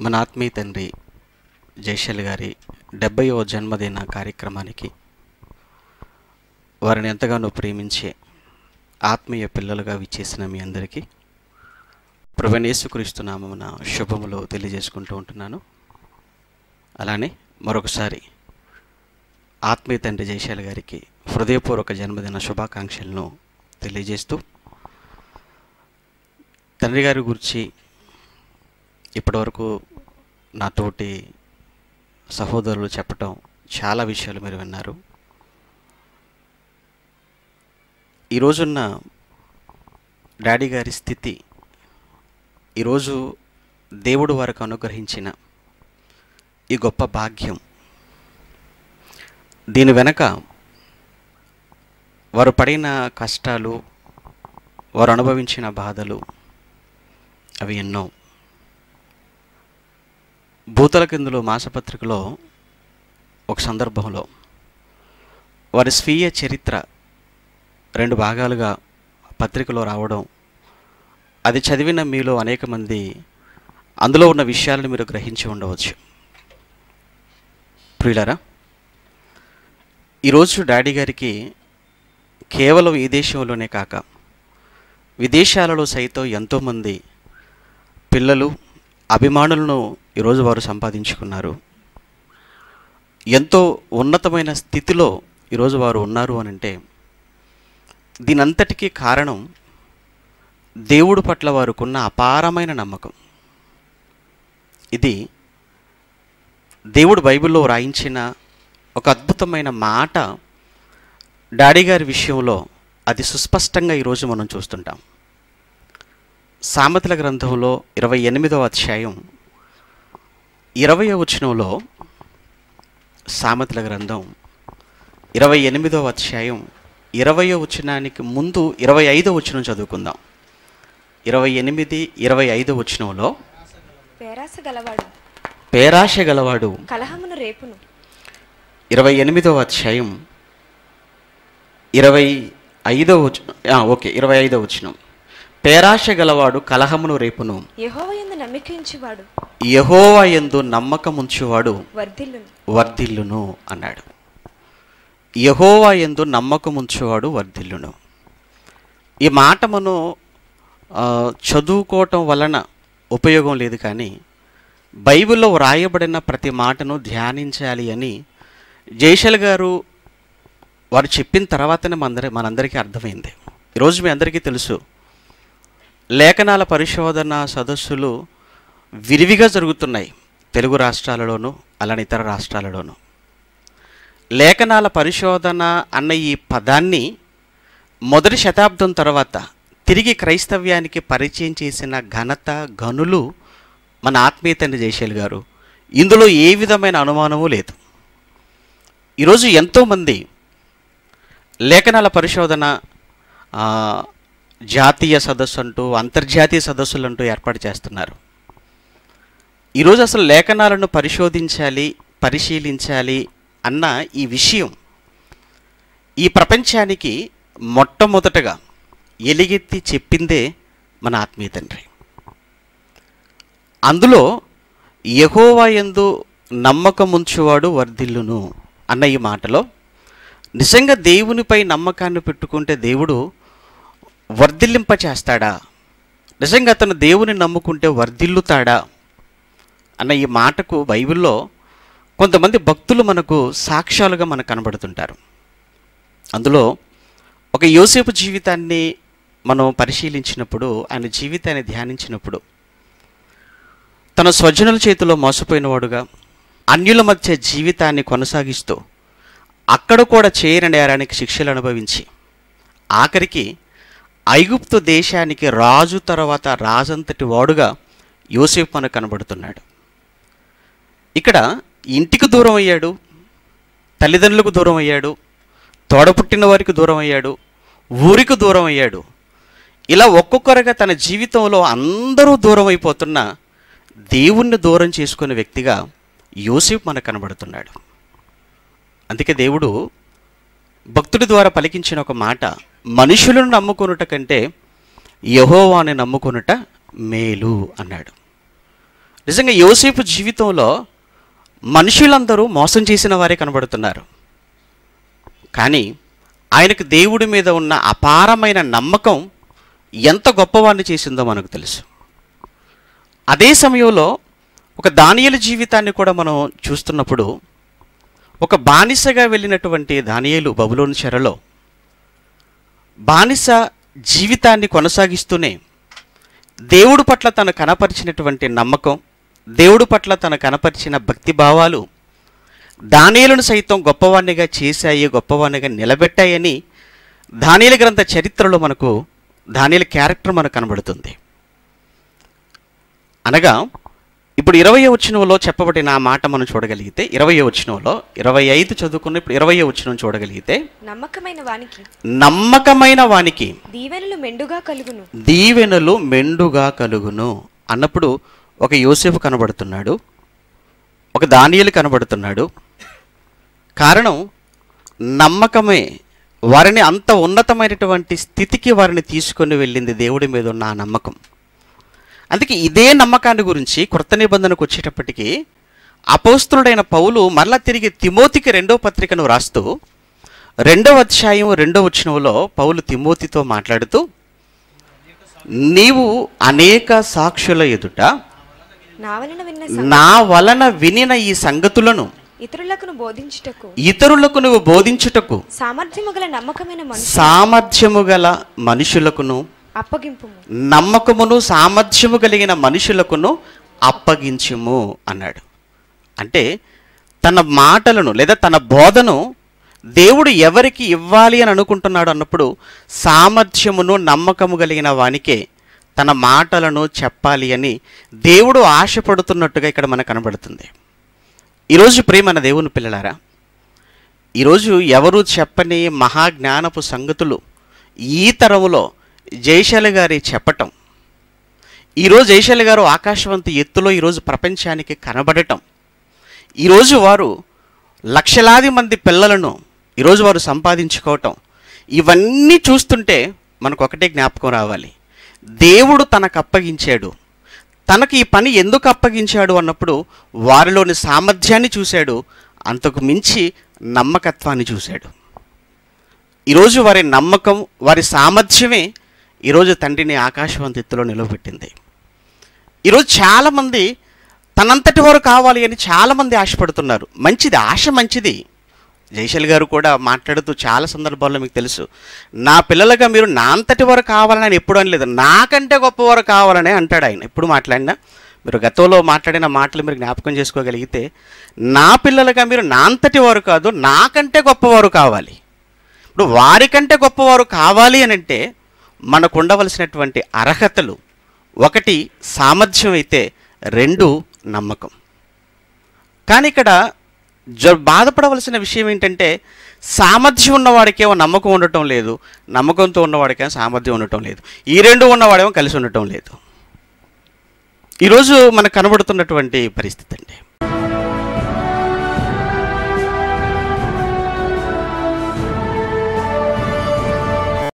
మన ఆత్మీయ తండ్రి జైశల్ గారి డెబ్బయో జన్మదిన కార్యక్రమానికి వారిని ఎంతగానో ప్రేమించే ఆత్మీయ పిల్లలుగా విచ్చేసిన మీ అందరికీ ప్రభనేసుక్రీస్తు నామమున శుభములు తెలియజేసుకుంటూ ఉంటున్నాను. అలానే మరొకసారి ఆత్మీయ తండ్రి జయశాల గారికి హృదయపూర్వక జన్మదిన శుభాకాంక్షలను తెలియజేస్తూ తండ్రి గారి గురించి ఇప్పటివరకు నాతోటి సహోదరులు చెప్పటం చాలా విషయాలు మీరు విన్నారు. ఈ రోజున్న డాడీ గారి స్థితి ఈరోజు దేవుడు వారికి అనుగ్రహించిన ఈ గొప్ప భాగ్యం దీని వెనక వారు పడిన కష్టాలు వారు అనుభవించిన బాధలు అవి ఎన్నో. భూతల కిందులో మాసపత్రికలో ఒక సందర్భంలో వారి స్వీయ చరిత్ర రెండు భాగాలుగా పత్రికలో రావడం అది చదివిన మీలో అనేక మంది అందులో ఉన్న విషయాలను మీరు గ్రహించి ఉండవచ్చు. ప్రియులరా ఈరోజు డాడీ గారికి కేవలం ఈ దేశంలోనే కాక విదేశాలలో సైతం ఎంతోమంది పిల్లలు అభిమానులను ఈరోజు వారు సంపాదించుకున్నారు. ఎంతో ఉన్నతమైన స్థితిలో ఈరోజు వారు ఉన్నారు అని అంటే దీనంతటికీ కారణం దేవుడు పట్ల వారుకున్న అపారమైన నమ్మకం. ఇది దేవుడు బైబిల్లో రాయించిన ఒక అద్భుతమైన మాట డాడీ గారి విషయంలో అది సుస్పష్టంగా ఈరోజు మనం చూస్తుంటాం. సామెతల గ్రంథంలో ఇరవై ఎనిమిదవ అధ్యాయం ఇరవై వచనంలో సామెతల గ్రంథం ఇరవై ఎనిమిదవ అధ్యాయం ఇరవయో వచనానికి ముందు ఇరవై ఐదో వచనం చదువుకుందాం. ఇరవై ఎనిమిది ఇరవై ఐదో వచనంలో గలవాడు పేరాశ గలవాడు కలహమును రేపును. ఇరవై ఎనిమిదవ అధ్యాయం ఇరవై ఐదో వచ ఆ, ఓకే ఇరవై ఐదో వచనం. పేరాశ గలవాడు కలహమును రేపును. యెహోవాయందు నమ్మికించువాడు యహోవా యందు నమ్మకముంచువాడు వర్ధిల్లును. అన్నాడు. యహోవా యందు నమ్మకముంచువాడు వర్ధిల్లును. ఈ మాట మనం చదువుకోవటం వలన ఉపయోగం లేదు కానీ బైబిల్లో వ్రాయబడిన ప్రతి మాటను ధ్యానించాలి అని జైశల్ గారు వారు చెప్పిన తర్వాతనే మనందరి మనందరికీ అర్థమైంది. ఈరోజు మీ అందరికీ తెలుసు లేఖనాల పరిశోధన సదస్సులు విరివిగా జరుగుతున్నాయి తెలుగు రాష్ట్రాలలోనూ అలానే ఇతర రాష్ట్రాలలోనూ. లేఖనాల పరిశోధన అన్న ఈ పదాన్ని మొదటి శతాబ్దం తర్వాత తిరిగి క్రైస్తవ్యానికి పరిచయం చేసిన ఘనత గనులు మన ఆత్మీయ తండ్రి జయశైల్ గారు. ఇందులో ఏ విధమైన అనుమానము లేదు. ఈరోజు ఎంతోమంది లేఖనాల పరిశోధన జాతీయ సదస్సు అంటూ అంతర్జాతీయ సదస్సులు అంటూ ఏర్పాటు చేస్తున్నారు. ఈరోజు అసలు లేఖనాలను పరిశోధించాలి పరిశీలించాలి అన్న ఈ విషయం ఈ ప్రపంచానికి మొట్టమొదటగా ఎలిగెత్తి చెప్పిందే మన ఆత్మీయ తండ్రి. అందులో యహోవాయందు నమ్మకముంచువాడు వర్ధిల్లును అన్న ఈ మాటలో నిజంగా దేవునిపై నమ్మకాన్ని పెట్టుకుంటే దేవుడు వర్ధిల్లింప చేస్తాడా నిజంగా అతను దేవుని నమ్ముకుంటే వర్ధిల్లుతాడా? అన్న ఈ మాటకు బైబిల్లో కొంతమంది భక్తులు మనకు సాక్ష్యాలుగా మనకు కనబడుతుంటారు. అందులో ఒక యోసేపు జీవితాన్ని మనం పరిశీలించినప్పుడు ఆయన జీవితాన్ని ధ్యానించినప్పుడు తన స్వజనుల చేతిలో మోసపోయినవాడుగా అన్యుల మధ్య జీవితాన్ని కొనసాగిస్తూ అక్కడ కూడా చేయని నేరానికి శిక్షలు అనుభవించి ఆఖరికి ఐగుప్తు దేశానికి రాజు తర్వాత రాజంతటి వాడుగా యోసేపు మనకు కనబడుతున్నాడు. ఇక్కడ ఇంటికి దూరం అయ్యాడు తల్లిదండ్రులకు దూరం అయ్యాడు తోడపుట్టిన వారికి దూరం అయ్యాడు ఊరికి దూరం అయ్యాడు. ఇలా ఒక్కొక్కరుగా తన జీవితంలో అందరూ దూరం అయిపోతున్న దేవుణ్ణి దూరం చేసుకునే వ్యక్తిగా యోసేపు మనకు కనబడుతున్నాడు. అందుకే దేవుడు భక్తుడి ద్వారా పలికించిన ఒక మాట మనుషులను నమ్ముకొనుట కంటే యహోవాని నమ్ముకొనుట మేలు అన్నాడు. నిజంగా యోసేపు జీవితంలో మనుషులందరూ మోసం చేసిన వారే కనబడుతున్నారు. కానీ ఆయనకు దేవుడి మీద ఉన్న అపారమైన నమ్మకం ఎంత గొప్పవాడిని చేసిందో మనకు తెలుసు. అదే సమయంలో ఒక దానియల జీవితాన్ని కూడా మనం చూస్తున్నప్పుడు ఒక బానిసగా వెళ్ళినటువంటి దానియలు బబులోని చెరలో బానిస జీవితాన్ని కొనసాగిస్తూనే దేవుడు పట్ల తను కనపరిచినటువంటి నమ్మకం దేవుడు పట్ల తను కనపరిచిన భక్తి భావాలు దానియేలును సైతం గొప్పవాణ్ణిగా చేశాయి గొప్పవాణ్ణిగా నిలబెట్టాయని ధాన్యాల గ్రంథ చరిత్రలో మనకు దానియేలు క్యారెక్టర్ మనకు కనబడుతుంది. అనగా ఇప్పుడు ఇరవై వచనంలో చెప్పబడిన ఆ మాట మనం చూడగలిగితే ఇరవై వచనంలో ఇరవై ఐదు చదువుకున్న ఇప్పుడు ఇరవై వచనం చూడగలిగితే నమ్మకమైన వానికి. నమ్మకమైన వానికి దీవెనలు మెండుగా కలుగును. దీవెనలు మెండుగా కలుగును అన్నప్పుడు ఒక యోసేపు కనబడుతున్నాడు ఒక దానియలు కనబడుతున్నాడు. కారణం నమ్మకమే వారిని అంత ఉన్నతమైనటువంటి స్థితికి వారిని తీసుకొని వెళ్ళింది దేవుడి మీద ఉన్న ఆ నమ్మకం. అందుకే ఇదే నమ్మకాన్ని గురించి కృత నిబంధనకు వచ్చేటప్పటికి అపోస్తుడైన పౌలు మరలా తిరిగి తిమోతికి రెండో పత్రికను రాస్తూ రెండవ అధ్యాయం రెండవ వచనంలో పౌలు తిమోతితో మాట్లాడుతూ నీవు అనేక సాక్షుల ఎదుట నా వలన విన్న ఈ సంగతులను ఇతరులకు బోధించుటకు ఇతరులకు నువ్వు బోధించుటకు సామర్థ్యము గల నమ్మకమైన సామర్థ్యము గల మనుషులకును అప్పగింపు నమ్మకమును సామర్థ్యము కలిగిన మనుషులకును అప్పగించుము అన్నాడు. అంటే తన మాటలను లేదా తన బోధను దేవుడు ఎవరికి ఇవ్వాలి అని అనుకుంటున్నాడు అన్నప్పుడు సామర్థ్యమును నమ్మకము కలిగిన వానికే తన మాటలను చెప్పాలి అని దేవుడు ఆశపడుతున్నట్టుగా ఇక్కడ మనకు కనబడుతుంది. ఈరోజు ప్రేమన దేవుని పిల్లలారా ఈరోజు ఎవరు చెప్పని మహాజ్ఞానపు సంగతులు ఈ తరములో జయశాల గారి చెప్పటం. ఈరోజు జయశాల గారు ఆకాశవంత ఎత్తులో ఈరోజు ప్రపంచానికి కనబడటం. ఈరోజు వారు లక్షలాది మంది పిల్లలను ఈరోజు వారు సంపాదించుకోవటం. ఇవన్నీ చూస్తుంటే మనకు ఒకటే జ్ఞాపకం రావాలి. దేవుడు తనకు అప్పగించాడు. తనకి ఈ పని ఎందుకు అప్పగించాడు అన్నప్పుడు వారిలోని సామర్థ్యాన్ని చూశాడు. అంతకు మించి నమ్మకత్వాన్ని చూశాడు. ఈరోజు వారి నమ్మకం వారి సామర్థ్యమే ఈరోజు తండ్రిని ఆకాశవంత ఎత్తులో నిలవబెట్టింది. ఈరోజు చాలామంది తనంతటి వారు కావాలి అని చాలామంది ఆశపడుతున్నారు. మంచిది ఆశ మంచిది. జైశల్ గారు కూడా మాట్లాడుతూ చాలా సందర్భాల్లో మీకు తెలుసు నా పిల్లలుగా మీరు నా అంతటి వారు కావాలని ఆయన ఎప్పుడు అనలేదు. నాకంటే గొప్పవారు కావాలని అంటాడు ఆయన. ఎప్పుడు మాట్లాడినా మీరు గతంలో మాట్లాడిన మాటలు మీరు జ్ఞాపకం చేసుకోగలిగితే నా పిల్లలుగా మీరు నా అంతటి వారు కాదు నాకంటే గొప్పవారు కావాలి. ఇప్పుడు వారికంటే గొప్పవారు కావాలి అని అంటే మనకు ఉండవలసినటువంటి అర్హతలు. ఒకటి సామర్థ్యం అయితే రెండు నమ్మకం. కానీ ఇక్కడ జ బాధపడవలసిన విషయం ఏంటంటే సామర్థ్యం ఉన్నవాడికేమో నమ్మకం ఉండటం లేదు నమ్మకంతో ఉన్నవాడికేమో సామర్థ్యం ఉండటం లేదు ఈ రెండు ఉన్నవాడేమో కలిసి ఉండటం లేదు. ఈరోజు మనకు కనబడుతున్నటువంటి పరిస్థితి అండి.